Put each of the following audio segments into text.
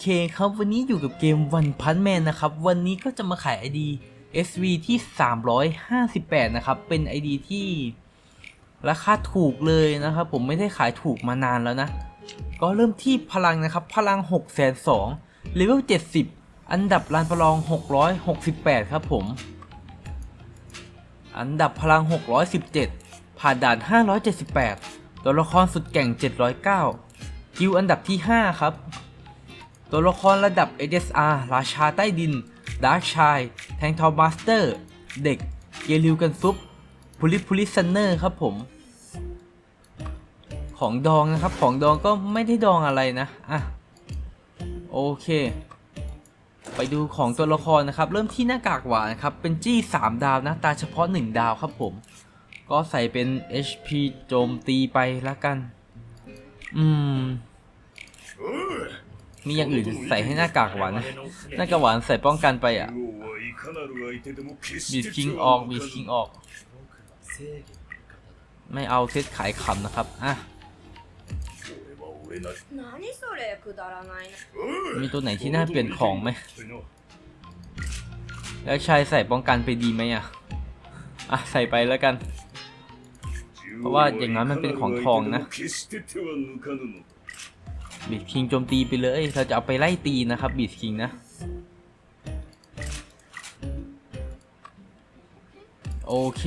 เคครับ วันนี้อยู่กับเกมวันพันแมนนะครับ วันนี้ก็จะมาขาย ID SV ที่ 358 นะครับ เป็น ID ที่ราคาถูกเลยนะครับ ผมไม่ได้ขายถูกมานานแล้วนะ ก็เริ่มที่พลังนะครับ พลัง 6 2 0 0 0เลเวล 70 อันดับลานประลอง 668 ครับผม อันดับพลัง 617 ผ่านด่าน 578 ตัวละครสุดแก่ง 709 กิลอันดับที่ 5 ครับ ตัวละครระดับ SSR ราชาใต้ดิน ดาร์ชาย แทงทอมาสเตอร์ เด็ก เกลิวกันซุปพูลิพูลิซันเนอร์ครับผม ของดองนะครับ ของดองก็ไม่ได้ดองอะไรนะ อะ โอเค ไปดูของตัวละครนะครับ เริ่มที่หน้ากากหวานครับ เป็นจี้ 3 ดาวนะตาเฉพาะ 1 ดาวครับผม ก็ใส่เป็น HP โจมตีไปละกัน อืม มีอย่างอื่นใส่ให้หน้ากากหวานหน้ากากหวานใส่ป้องกันไปอะมีคิงออกมีคิงออก ไม่เอาเทสขายขำนะครับอะมีตัวไหนที่น่าเปลี่ยนของไหมแล้วชายใส่ป้องกันไปดีไหมอะอะใส่ไปแล้วกัน เพราะว่าอย่างนั้นมันเป็นของทองนะ บิดคิงโจมตีไปเลย เราจะเอาไปไล่ตีนะครับบิดคิงนะ โอเค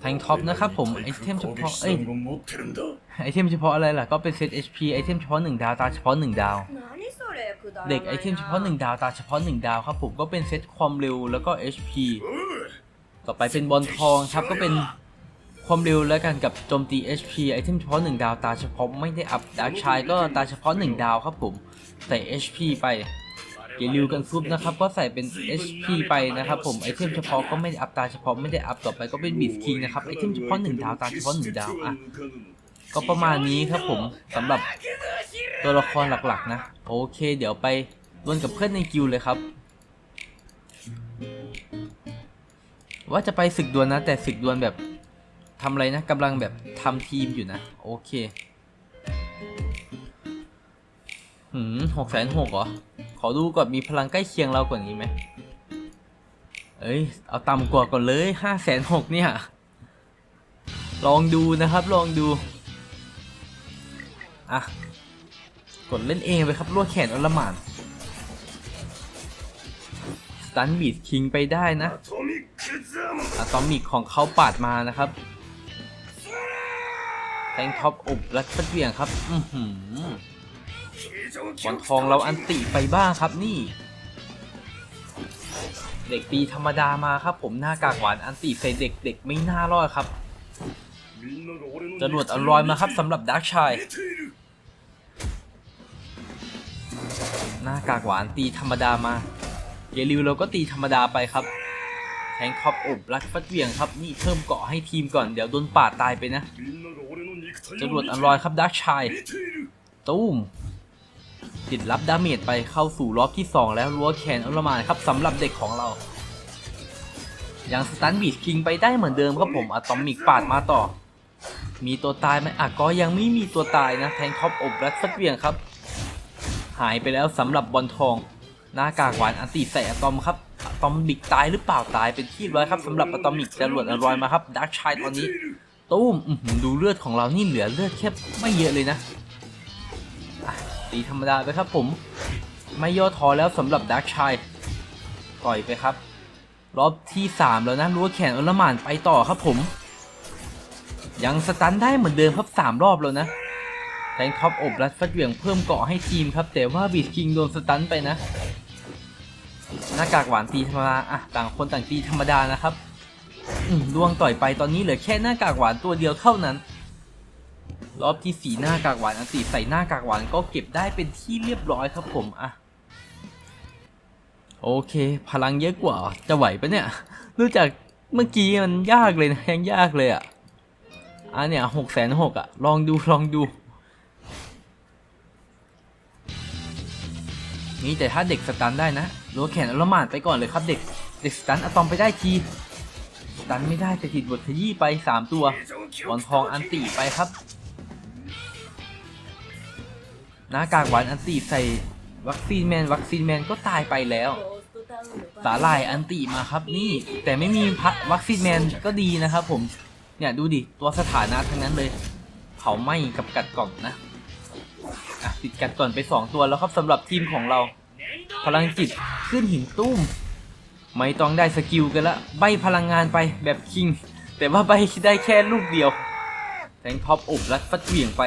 แทงท็อปนะครับผม ไอเทมเฉพาะไอเทมเฉพาะอะไรล่ะ ก็เป็นเซต HP ไอเทมเฉพาะ1ดาวตาเฉพาะ1ดาว เด็กไอเทมเฉพาะ1ดาวตาเฉพาะ1ดาวครับผม ก็เป็นเซตความเร็วแล้วก็ HP ต่อไปเป็นบอลทองครับก็เป็น ความเร็วแล้วกันกับโจมตี HP ไอเทมเฉพาะ 1 ดาวตาเฉพาะไม่ได้อัพดาร์กชายก็ตาเฉพาะ 1 ดาวครับผมใส่ HP ไปเกลิวกันซุปนะครับก็ใส่เป็น HP ไปนะครับผมไอเทมเฉพาะก็ไม่ได้อัพตาเฉพาะไม่ได้อัพต่อไปก็เป็นบิสคิงนะครับไอเทมเฉพาะ 1 ดาวตาเฉพาะ 1 ดาวอะก็ประมาณนี้ครับผมสำหรับตัวละครหลักๆ นะ โอเค เดี๋ยวไปดวลกับเพื่อนในกิลเลยครับว่าจะไปศึกดวลนะแต่ศึกดวลแบบ ทำอะไรนะกำลังแบบทำทีมอยู่นะ โอเคหืมหกแสนหกเหรอ ขอดูก่อนมีพลังใกล้เคียงเรากว่านี้ไหมเอ้ย เอาต่ำกว่าก่อนเลยห้าแสนหกเนี่ย ลองดูนะครับลองดู อะ กดเล่นเองไปครับลวดแขนอลหมานสตันบีดคิงไปได้นะอะตอมิกของเขาปาดมานะครับ แทงท็อปอบรัดฟัดเหวี่ยงครับ อือหือบอลทองเราอันติไปบ้างครับนี่ เด็กตีธรรมดามาครับ ผมหน้ากากหวานอันติใส่เด็กเด็กไม่น่ารอดครับจรวดอร่อยมาครับสำหรับดาร์กชายหน้ากากหวานตีธรรมดามา เยลิวเราก็ตีธรรมดาไปครับ แทงท็อปอบรัดฟัดเวียงครับนี่เพิ่มเกาะให้ทีมก่อนเดี๋ยวโดนปาดตายไปนะจรวดอรอยครับดาร์กชายตุ้มติดรับดาเมจไปเข้าสู่รอบที่ 2 แล้วรั้วแขนอลมานครับสำหรับเด็กของเรายังสตันบีดคิงไปได้เหมือนเดิมครับผมอะตอมิกปาดมาต่อ มีตัวตายไหมอะก็ยังไม่มีตัวตายนะแทงท็อปอบรัดฟัดเวียงครับ หายไปแล้วสำหรับบอลทอง หน้ากากหวานอันติใส่อะตอมครับ อะตอมบิกตายหรือเปล่าตายเป็นที่ร้อยครับสำหรับอะตอมิกจรวดอรอยมาครับดาร์กชายตอนนี้ตุ้มดูเลือดของเรานี่เหลือเลือดแค่ไม่เยอะเลยนะตีธรรมดาไปครับผมไม่ย่อท้อแล้วสำหรับดาร์กชายปล่อยไปครับ รอบที่ 3 แล้วนะรั้วแขนอลมานไปต่อครับผม ยังสตันได้เหมือนเดิมครับ 3 รอบแล้วนะแทงท็อปอบรัดฟัดเหวี่ยงเพิ่มเกาะให้ทีมครับ แต่ว่าบีดคิงโดนสตันไปนะ หน้ากากหวานตีธรรมดาอะต่างคนต่างตีธรรมดานะครับดวงต่อยไปตอนนี้เหลือแค่หน้ากากหวานตัวเดียวเท่านั้น รอบที่สีหน้ากากหวานอันติใส่หน้ากากหวานก็เก็บได้เป็นที่เรียบร้อยครับผมอะโอเค พลังเยอะกว่าจะไหวปะเนี่ยดูจากเมื่อกี้มันยากเลยนะยังยากเลยอะอะเนี่ยหกแสนหกอะลองดูลองดู นี่แต่ถ้าเด็กสตันได้นะรั้วแขนอลหมานไปก่อนเลยครับเด็ก เด็กสตันอะตอมไปได้ทีสตันไม่ได้แต่ติดบทขยี้ไป 3 ตัวบอลทองอันติไปครับ หน้ากากหวานอันติใส่วัคซีนแมนวัคซีนแมนก็ตายไปแล้วสาหร่ายอันติมาครับนี่แต่ไม่มีพักวัคซีนแมนก็ดีนะครับผม เนี่ยดูดิ ตัวสถานะทั้งนั้นเลย เผาไหม้กับกัดกล่องนะ ติดกัดก่อนไป 2 ตัวแล้วครับสำหรับทีมของเรา พลังจิตขึ้นหินตุ้ม ไม่ต้องได้สกิลกันละใบพลังงานไปแบบคิง แต่ว่าใบได้แค่ลูกเดียวแทงท็อปอบและฟัดเหวี่ยงไป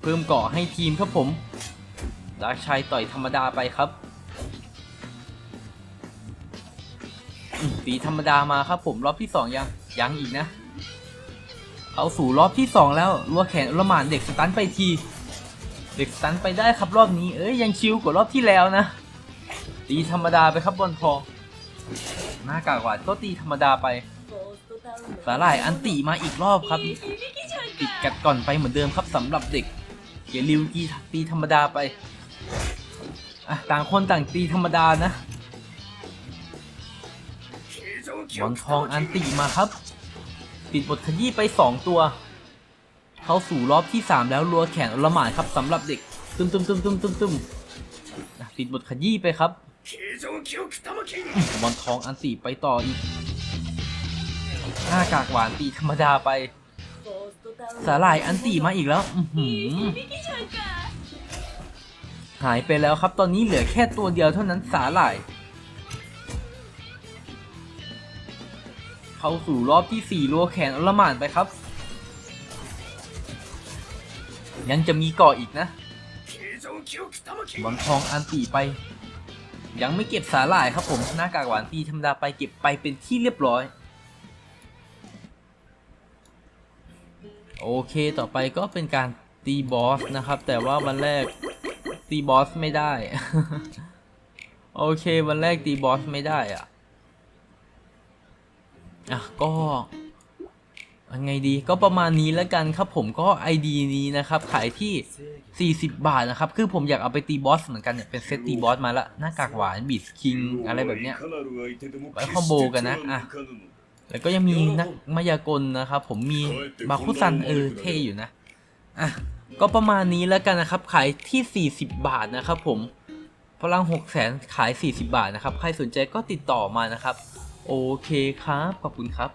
เพิ่มเกาะให้ทีมครับผมดาชัยต่อยธรรมดาไปครับตีธรรมดามาครับผมรอบที่สองยังยังอีกนะ เอาสู่รอบที่สองแล้วรัวแขนละหมานเด็กสตันไปที เด็กสันไปได้ครับรอบนี้ เอ้ยยังชิวกว่ารอบที่แล้วนะ ตีธรรมดาไปครับบอลทองหน้ากากหวานก็ตีธรรมดาไปสาหร่ายอันตีมาอีกรอบครับ ติดกัดก่อนไปเหมือนเดิมครับสำหรับเด็กเกียริวกีตีธรรมดาไปอะต่างคนต่างตีธรรมดานะบอลทองอันตีมาครับ ติดบทขยี้ไป 2 ตัว เข้าสู่รอบที่ 3 แล้วรัวแขนอลหมานครับสำหรับเด็กตึมตึมตึมตึมตึมตึมติดบทขยี้ไปครับบอลทองอันตีไปต่ออีกหน้ากากหวานตีธรรมดาไป สาหร่ายอันตีมาอีกแล้วหายไปแล้วครับตอนนี้เหลือแค่ตัวเดียวเท่านั้นสาหร่าย เข้าสู่รอบที่สี่รัวแขนอลหมานไปครับ ยังจะมีก่ออีกนะบอลทองอันตีไป ยังไม่เก็บสาหร่ายครับผมหน้ากากหวานตีธรรมดาไปเก็บไปเป็นที่เรียบร้อย โอเคต่อไปก็เป็นการตีบอสนะครับ แต่ว่าวันแรกตีบอสไม่ได้ โอเควันแรกตีบอสไม่ได้อะอะก็ ยังไงดีก็ประมาณนี้แล้วกันครับผมก็ ID นี้นะครับ ขายที่ 40 บาทนะครับ คือผมอยากเอาไปตีบอสเหมือนกันเนี่ย เป็นเซตตีบอสมาละ หน้ากากหวานบีสคิง อะไรแบบเนี้ยไว้คอมโบกันนะ อะ แล้วก็ยังมีนักมายากลนะครับ ผมมีบาคุซันเออเท่อยู่นะ อะ ก็ประมาณนี้แล้วกันนะครับ ขายที่ 40 บาทนะครับผมพลัง6 0 0 0 0 0ขาย 40 บาทนะครับ ใครสนใจก็ติดต่อมานะครับ โอเคครับ ขอบคุณครับ